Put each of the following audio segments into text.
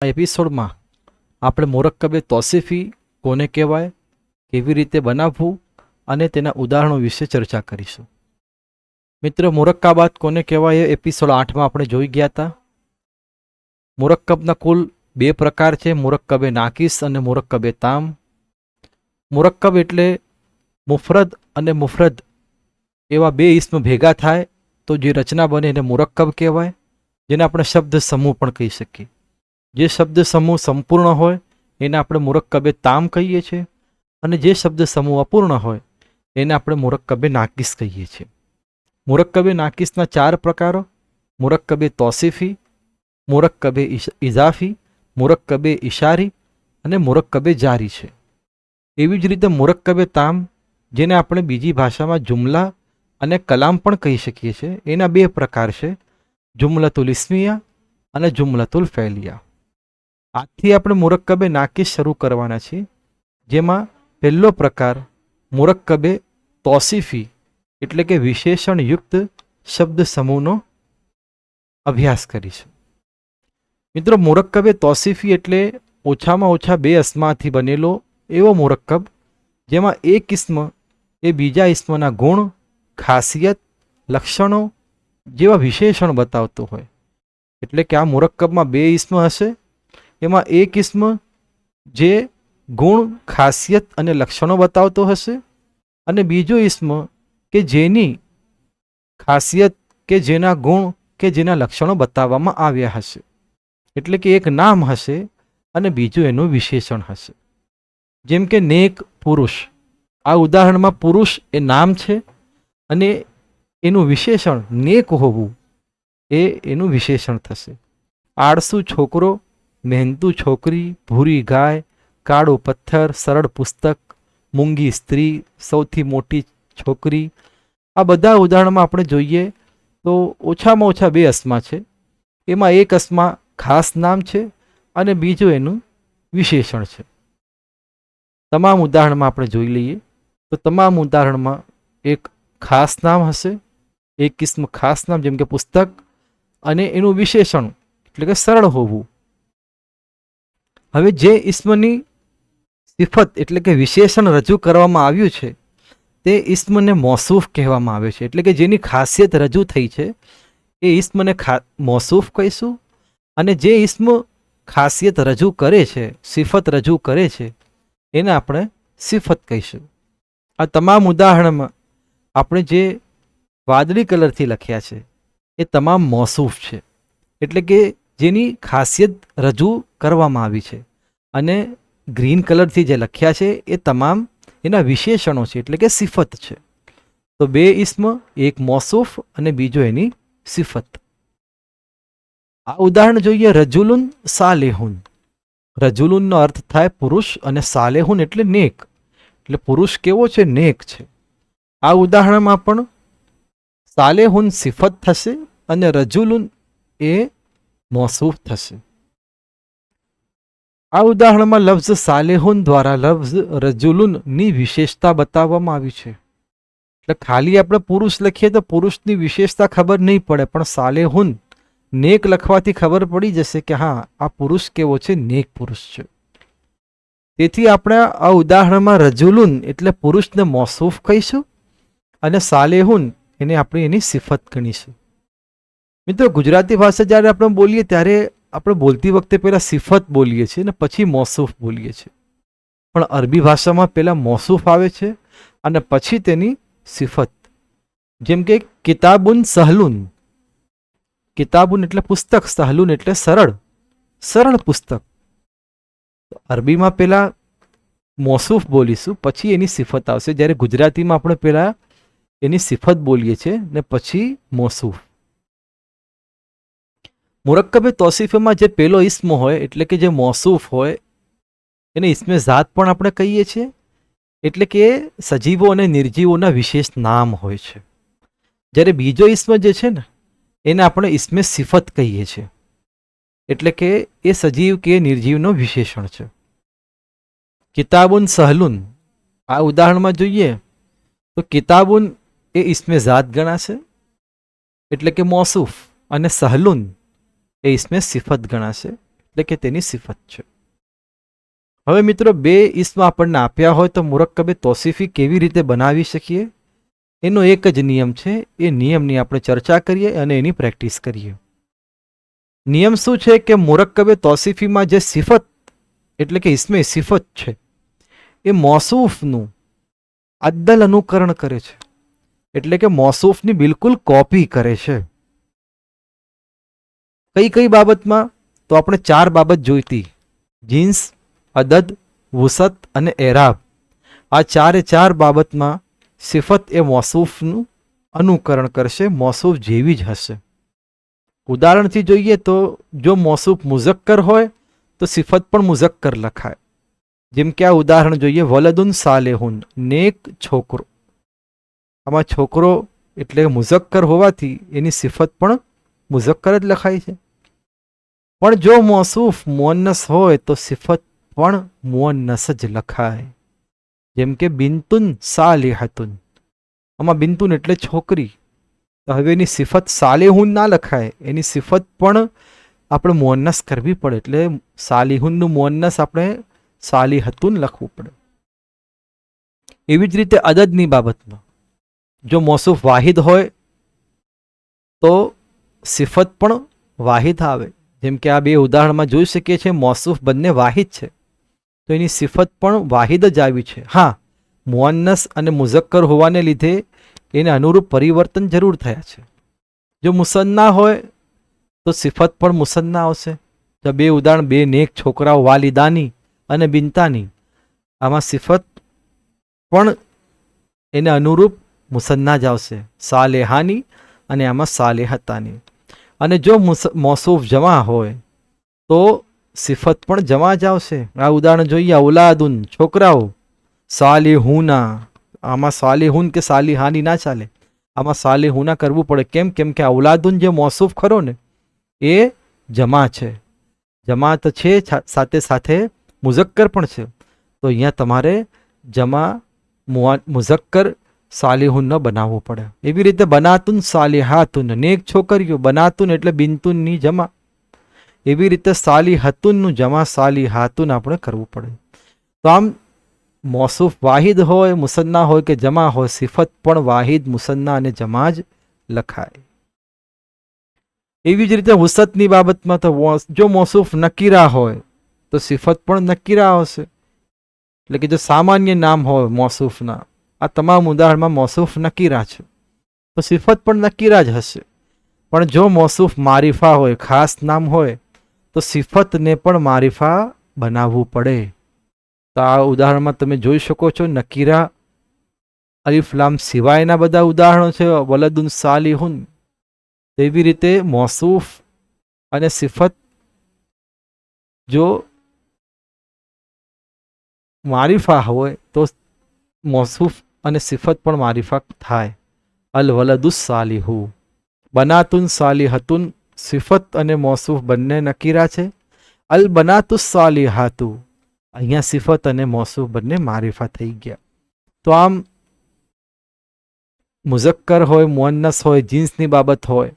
એપિસોડમાં આપણે મોરક્કબે તોસીફી કોને કહેવાય, કેવી રીતે બનાવવું અને તેના ઉદાહરણો વિશે ચર્ચા કરીશું. મિત્ર મોરક્કાબાદ કોને કહેવાય એ એપિસોડ આઠમાં આપણે જોઈ ગયા હતા. મોરક્કબના કુલ બે પ્રકાર છે, મોરક્કબે નાકિસ અને મોરક્કબે તામ. મોરક્કબ એટલે મુફરદ અને મુફરદ એવા બે ઇસ્મ ભેગા થાય તો જે રચના બને એને મુરક્કબ કહેવાય, જેને આપણે શબ્દ સમૂહ પણ કહી શકીએ. જે શબ્દ સમૂહ સંપૂર્ણ હોય, એને આપણે મુરક્કબે તામ કહીએ છીએ. અને જે શબ્દ સમૂહ અપૂર્ણ હોય, એને આપણે મુરક્કબે નાકિસ કહીએ છીએ. મુરક્કબે નાકિસના ચાર પ્રકારો. મુરક્કબે તોસીફી, મુરક્કબે ઇઝાફી, મુરક્કબે ઇશારી અને મુરક્કબે જારી છે. એવી જ રીતે મુરક્કબે તામ, જેને આપણે બીજી ભાષામાં જુમલા અને કલામ પણ કહી શકીએ છીએ, એના બે પ્રકાર છે. જુમલતુલ ઇસ્મિયા અને જુમલતુલ ફેલિયા. આજથી આપણે મુરક્કબે નાકિસ શરૂ કરવાના છીએ, જેમાં પહેલો પ્રકાર મુરક્કબે તોસીફી, એટલે કે વિશેષણયુક્ત શબ્દ સમૂહનો અભ્યાસ કરીશું. મિત્રો, મુરક્કબે તોસીફી એટલે ઓછામાં ઓછા બે અસ્માથી બનેલો એવો મુરક્કબ, જેમાં એક ઇસ્મ એ બીજા ઇસ્મના ગુણ, ખાસિયત, લક્ષણો જેવા વિશેષણ બતાવતો હોય. એટલે કે આ મુરક્કબમાં બે ઇસ્મ હશે એમાં એક કિસ્મ જે ગુણ, ખાસિયત અને લક્ષણો બતાવતો હશે અને બીજો ઇસ્મ કે જેની ખાસિયત કે જેના ગુણ કે જેના લક્ષણો બતાવવામાં આવ્યા હશે. એટલે કે એક નામ હશે અને બીજું એનું વિશેષણ હશે. જેમ કે નેક પુરુષ. આ ઉદાહરણમાં પુરુષ એ નામ છે અને એનું વિશેષણ નેક હોવું એ એનું વિશેષણ થશે. આળસુ છોકરો મહેનતુ છોકરી ભૂરી ગાય કાળો પથ્થર સરળ પુસ્તક મૂંગી સ્ત્રી સૌથી મોટી છોકરી. આ બધા ઉદાહરણમાં આપણે જોઈએ તો ઓછામાં ઓછા બે અસ્મા છે. એમાં એક અસ્મા ખાસ નામ છે અને બીજું એનું વિશેષણ છે. તમામ ઉદાહરણમાં આપણે જોઈ લઈએ તો તમામ ઉદાહરણમાં એક ખાસ નામ હશે, એક કિસ્મ ખાસ નામ, જેમ કે પુસ્તક, અને એનું વિશેષણ, એટલે કે સરળ હોવું. હવે જે ઈસ્મની સિફત એટલે કે વિશેષણ રજૂ કરવામાં આવ્યું છે, તે ઈસ્મને મોસૂફ કહેવામાં આવે છે. એટલે કે જેની ખાસિયત રજૂ થઈ છે, એ ઈસ્મને ખા, મોસૂફ કહીશું અને જે ઈસ્મ ખાસિયત રજૂ કરે છે, સિફત રજૂ કરે છે, એને આપણે સિફત કહીશું. આ તમામ ઉદાહરણમાં આપણે જે વાદળી કલરથી લખ્યા છે, એ તમામ મોસૂફ છે. એટલે કે જેની ખાસિયત રજૂ કરવામાં આવી છે. અને ગ્રીન કલરથી જે લખ્યા છે, એ તમામ એના વિશેષણો છે, એટલે કે સિફત છે. તો બે ઇસ્મ, એક મોસૂફ અને બીજો એની સિફત. આ ઉદાહરણ જોઈએ રજુલુન સાલેહુન. રજુલુનનો અર્થ થાય પુરુષ અને સાલેહુન એટલે નેક. એટલે પુરુષ કેવો છે? નેક છે. આ ઉદાહરણમાં પણ સાલેહુન સિફત થશે અને રજુલુન એ મોસૂફ થશે. આ ઉદાહરણમાં લફ્ઝ સાલેહુન દ્વારા લફ્ઝ રજુલુનની વિશેષતા બતાવવામાં આવી છે. એટલે ખાલી આપણે પુરુષ લખીએ તો પુરુષની વિશેષતા ખબર નહીં પડે, પણ સાલેહુન નેક લખવાથી ખબર પડી જશે કે હા, આ પુરુષ કેવો છે, નેક પુરુષ છે. તેથી આપણે આ ઉદાહરણમાં રજુલુન એટલે પુરુષને મોસૂફ કહીશું અને સાલેહુન એને આપણે એની સિફત ગણીશું. મિત્રો, ગુજરાતી ભાષા જ્યારે આપણે બોલીએ ત્યારે આપણે બોલતી વખતે પહેલાં સિફત બોલીએ છીએ અને પછી મોસૂફ બોલીએ છીએ. પણ અરબી ભાષામાં પહેલાં મોસૂફ આવે છે અને પછી તેની સિફત. જેમ કે કિતાબુન સહલુન. કિતાબુન એટલે પુસ્તક, સહલુન એટલે સરળ. સરળ પુસ્તક. અરબીમાં પહેલાં મોસૂફ બોલીશું, પછી એની સિફત આવશે. જ્યારે ગુજરાતીમાં આપણે પહેલાં એની સિફત બોલીએ છીએ ને પછી મોસૂફ. મુરક્કબે તોસીફમાં જે પેલો ઇસ્મ હોય, એટલે કે જે મોસૂફ હોય, એને ઇસ્મે ઝાત પણ આપણે કહીએ છીએ, એટલે કે સજીવો અને નિર્જીવોના વિશેષ નામ હોય છે. જ્યારે બીજો ઇસ્મ જે છે ને, એને આપણે ઇસ્મે સિફત કહીએ છીએ. એટલે કે એ સજીવ કે નિર્જીવનો વિશેષણ છે. કિતાબુન સહલુન, આ ઉદાહરણમાં જોઈએ, તો કિતાબુન એ ઇસ્મે ઝાત ગણાશે, એટલે કે મોસૂફ અને સહલુન એ ઈસમે સિફત ગણાશે, એટલે કે તેની સિફત છે. હવે મિત્રો, બે ઇસ્મ આપણને આપ્યા હોય તો મુરક્કબે તોસીફી કેવી રીતે બનાવી શકીએ? એનો એક જ નિયમ છે, એ નિયમની આપણે ચર્ચા કરીએ અને એની પ્રેક્ટિસ કરીએ. નિયમ શું છે કે મુરક્કબે તોસીફીમાં જે સિફત, એટલે કે ઇસ્મે સિફત છે, એ મોસૂફનું અદ્દલ અનુકરણ કરે છે. એટલે કે મોસૂફની બિલકુલ કોપી કરે છે. કઈ કઈ બાબતમાં? તો આપણે ચાર બાબત જોઈતી. જીન્સ, અદદ, વુસત અને એરાબ. આ ચારે ચાર બાબતમાં સિફત એ મોસૂફનું અનુકરણ કરશે, મોસૂફ જેવી જ હશે. ઉદાહરણથી જોઈએ તો જો મોસૂફ મુઝક્કર હોય, તો સિફત પણ મુઝક્કર લખાય. જેમ કે આ ઉદાહરણ જોઈએ, વલદુન સાલેહુન, નેક છોકરો. આમાં છોકરો એટલે મુઝક્કર હોવાથી એની સિફત પણ મુઝક્કર જ લખાય છે. પણ જો મોસૂફ મુઅન્નસ હોય તો સિફત પણ મુઅન્નસ જ લખાય. જેમ કે બિન્તુન સાલિહતુન. આમાં બિનતુન એટલે છોકરી. તો હવે એની સિફત સાલેહુન ના લખાય. એની સિફત પણ આપણે મુઅન્નસ કરવી પડે. એટલે સાલિહુનનું મુઅન્નસ આપણે સાલિહતુન લખવું પડે. એવી જ રીતે અદદની બાબતમાં. જો મોસૂફ વાહિદ હોય તો સિફત પણ વાહિદ આવે. જેમ કે આ બે ઉદાહરણમાં જોઈ શકીએ છીએ, મોસૂફ બંને વાહિદ છે. તો એની સિફત પણ વાહિદ જ આવી છે. હા, મુઅન્નસ અને મુઝક્કર હોવાને લીધે એને અનુરૂપ પરિવર્તન જરૂર થયા છે. જો મુસન્ના હોય, તો સિફત પણ મુસન્ના આવશે. તો બે ઉદાહરણ, બે નેક છોકરાઓ, વાલિદાની અને બિનતાની, આમાં સિફત પણ એને અનુરૂપ મુસન્ના જ આવશે. સાલેહાની અને આમાં સાલેહતાની. અને જો મુસ- મોસૂફ જમા હોય, તો સિફત પણ જમા જ આવશે. આ ઉદાહરણ જોઈએ ઔલાદુન છોકરાઓ, સાલિહુના, આમાં સાલિહુન કે સાલિહાની ના ચાલે. આમાં સાલિહુના કરવું પડે. કેમ? કેમ કે ઔલાદુન જે મોસૂફ ખરો ને, એ જમા છે. જમા તો છે સાથે સાથે મુઝક્કર પણ છે. તો અહીંયા તમારે જમા મુઝક્કર સાલિહુન ન બનાવવું પડે. એવી રીતે બનાતુન સાલિહાતુન, નેક છોકરીઓ બનાતુન એટલે બિનતુનની જમા. એવી રીતે સાલિહતુનનું જમા, સાલિહાતુન આપણે કરવું પડે. તો આમ મોસૂફ વાહિદ હોય, મુસન્ના હોય કે જમા હોય, સિફત પણ વાહિદ, મુસન્ના અને જમા જ લખાય. એવી જ રીતે હુસતની બાબતમાં તો જો મોસૂફ નકીરા હોય, તો સિફત પણ નકીરા હશે. એટલે કે જો સામાન્ય નામ હોય મોસૂફના આ તમામ ઉદાહરણમાં મોસૂફ નકીરા છે. તો સિફત પણ નકીરા જ હશે. પણ જો મોસૂફ મારિફા હોય, ખાસ નામ હોય, તો સિફતને પણ મારિફા બનાવવું પડે. તો આ ઉદાહરણમાં તમે જોઈ શકો છો, નકીરા અલીફલામ સિવાયના બધા ઉદાહરણો છે. વલદુન સાલિહુન. તેવી રીતે મોસૂફ અને સિફત જો મારિફા હોય, તો મોસૂફ અને સિફત પણ મારિફા થાય. અલ વલદુસ સાલિહુ. બનાતુન સાલિહતુન સિફત અને મોસૂફ બંને નકીરા છે. અલ બનાતુસ સાલિહાતુ. અહીંયા સિફત અને મોસૂફ બંને મારિફા થઈ ગયા. તો આમ મુઝક્કર હોય, મુઅન્નસ હોય, જીન્સની બાબત હોય,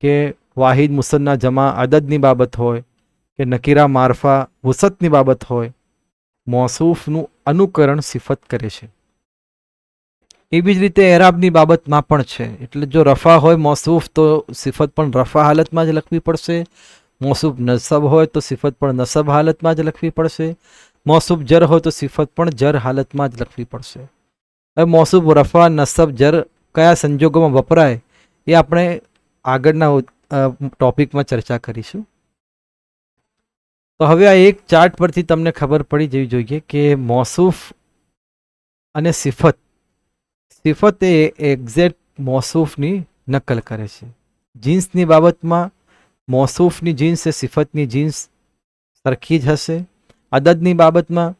કે વાહિદ, મુસન્ના, જમા અદદની બાબત હોય, કે નકીરા, મારફા, વુસતની બાબત હોય, મોસૂફનું અનુકરણ સિફત કરે છે. એવી જ રીતે એરાબની બાબતમાં પણ છે. એટલે જો રફા હોય, મોસૂફ, તો સિફત પણ રફા હાલતમાં જ લખવી પડશે. મોસૂફ નસબ હોય, તો સિફત પણ નસબ હાલતમાં જ લખવી પડશે. મોસૂફ જર હોય, તો સિફત પણ જર હાલતમાં જ લખવી પડશે. હવે મોસૂફ, રફા, નસબ, જર કયા સંજોગોમાં વપરાય એ આપણે આગળના ટોપિકમાં ચર્ચા કરીશું. તો હવે આ એક ચાર્ટ પરથી તમને ખબર પડી જવી જોઈએ કે મોસૂફ અને સિફત સિફત એ એક્ઝેક્ટ મોસૂફની નકલ કરે છે. જીન્સની બાબતમાં મોસૂફની જીન્સ એ સિફતની જીન્સ સરખી જ હશે. અદદની બાબતમાં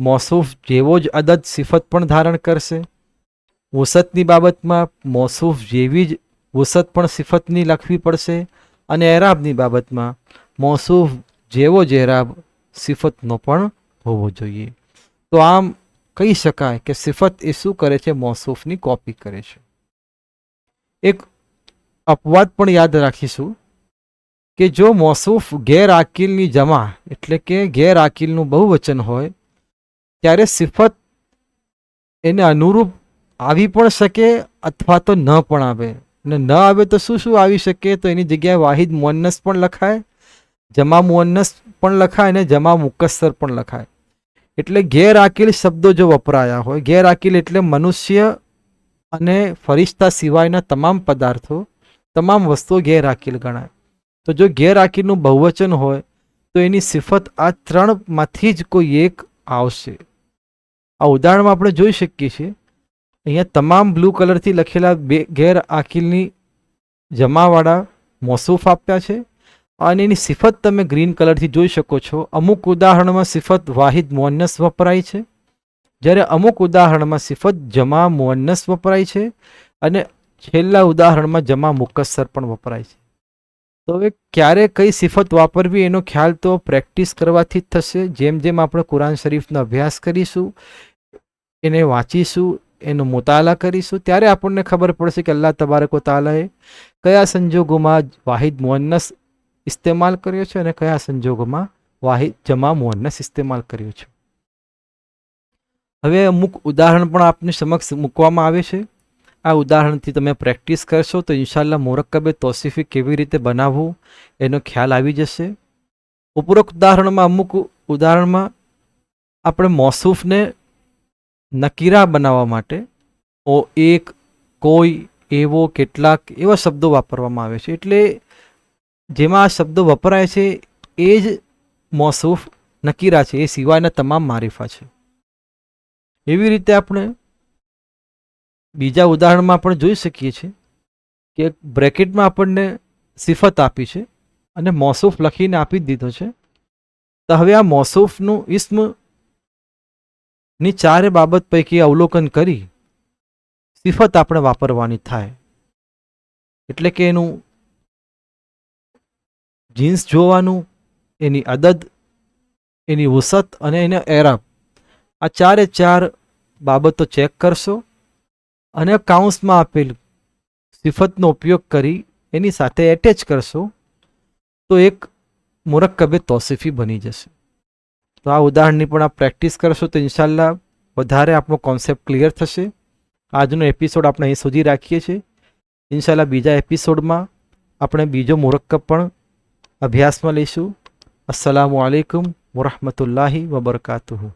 મોસૂફ જેવો જ અદદ સિફત પણ ધારણ કરશે. વસતની બાબતમાં મોસૂફ જેવી જ વસત પણ સિફતની લખવી પડશે અને એરાબની બાબતમાં મોસૂફ જેવો જ એરાબ સિફતનો પણ હોવો જોઈએ. તો આમ કહી શકાય કે સિફત એ શું કરે છે? મોસૂફની કોપી કરે છે. એક અપવાદ પણ યાદ રાખીશું કે જો મોસૂફ ગેર આકિલની જમા એટલે કે ગેર આકિલનું બહુવચન હોય, ત્યારે સિફત એને અનુરૂપ આવી પણ શકે અથવા તો ન પણ આવે. અને ન આવે તો શું શું આવી શકે? તો એની જગ્યાએ વાહિદ મુઅન્નસ પણ લખાય, જમા મુઅન્નસ પણ લખાય અને જમા મુકસ્સર પણ લખાય. એટલે ગેરઆકિલ શબ્દો જો વપરાયા હોય, ગેરઆકિલ એટલે મનુષ્ય અને ફરિશ્તા સિવાયના તમામ પદાર્થો, તમામ વસ્તુઓ ગેરઆકિલ ગણાય. તો જો ગેરઆકિલનું બહુવચન હોય, તો એની સિફત આ ત્રણમાંથી જ કોઈ એક આવશે. આ ઉદાહરણમાં આપણે જોઈ શકીએ છીએ, અહીંયા તમામ બ્લુ કલરથી લખેલા બે ગેર આકિલની જમાવાળા મોસૂફ આપ્યા છે અને એની સિફત તમે ગ્રીન કલરથી જોઈ શકો છો. અમુક ઉદાહરણમાં સિફત વાહિદ મુઅન્નસ વપરાય છે. જ્યારે અમુક ઉદાહરણમાં સિફત જમા મુઅન્નસ વપરાય છે અને છેલ્લા ઉદાહરણમાં જમા મુકસ્સર પણ વપરાય છે. તો હવે ક્યારે કઈ સિફત વાપરવી એનો ખ્યાલ તો પ્રેક્ટિસ કરવાથી જ થશે. જેમ જેમ આપણે કુરાન શરીફનો અભ્યાસ કરીશું, એને વાંચીશું, એનો મુતાલા કરીશું, ત્યારે આપણને ખબર પડશે કે અલ્લાહ તબારક તાલાએ કયા સંજોગોમાં વાહિદ મુઅન્નસ ઇસ્તેમાલ કર્યો છે અને કયા સંજોગોમાં વાહિદ જમા મુઅન્નસ ઇસ્તેમાલ કર્યો છે? હવે અમુક ઉદાહરણ પણ આપની સમક્ષ મૂકવામાં આવે છે. આ ઉદાહરણથી તમે પ્રેક્ટિસ કરશો તો ઇન્શાલ્લાહ મોરક્કબે તોસીફી કેવી રીતે બનાવવું એનો ખ્યાલ આવી જશે. ઉપરોક્ત ઉદાહરણમાં અમુક ઉદાહરણમાં આપણે મોસૂફને નકીરા બનાવવા માટે ઓ એક, કોઈ, એવો, કેટલાક એવા શબ્દો વાપરવામાં આવે છે. એટલે જેમાં આ શબ્દો વપરાય છે, એ જ મોસૂફ નકીરા છે, એ સિવાયના તમામ મારીફા છે. એવી રીતે આપણે બીજા ઉદાહરણમાં પણ જોઈ શકીએ છીએ કે બ્રેકેટમાં આપણને સિફત આપી છે અને મોસૂફ લખીને આપી દીધો છે. તો હવે આ મોસૂફનું ઇસ્મની ચારે બાબત પૈકી અવલોકન કરી સિફત આપણે વાપરવાની થાય. એટલે કે એનું જીન્સ જોવાનું, એની અદદ એની વસત અને એને એરાબ આ ચારે ચાર બાબતો ચેક કરશો અને કાઉન્સમાં આપેલ સિફતનો ઉપયોગ કરી એની સાથે એટેચ કરશો, તો એક મુરક્કબે તોસીફી બની જશે. તો આ ઉદાહરણની પણ આપ પ્રેક્ટિસ કરશો તો ઇન્શાલ્લાહ વધારે આપણો કોન્સેપ્ટ ક્લિયર થશે. આજનો એપિસોડ આપણે અહીં સુધી રાખીએ છીએ. ઇન્શાલ્લાહ બીજા એપિસોડમાં આપણે બીજો મુરક્કબ પણ અભ્યાસમાં લઈશું. અસ્સલામુ આલેકુમ વરહમતુલ્લાહી વબરકાતુહુ.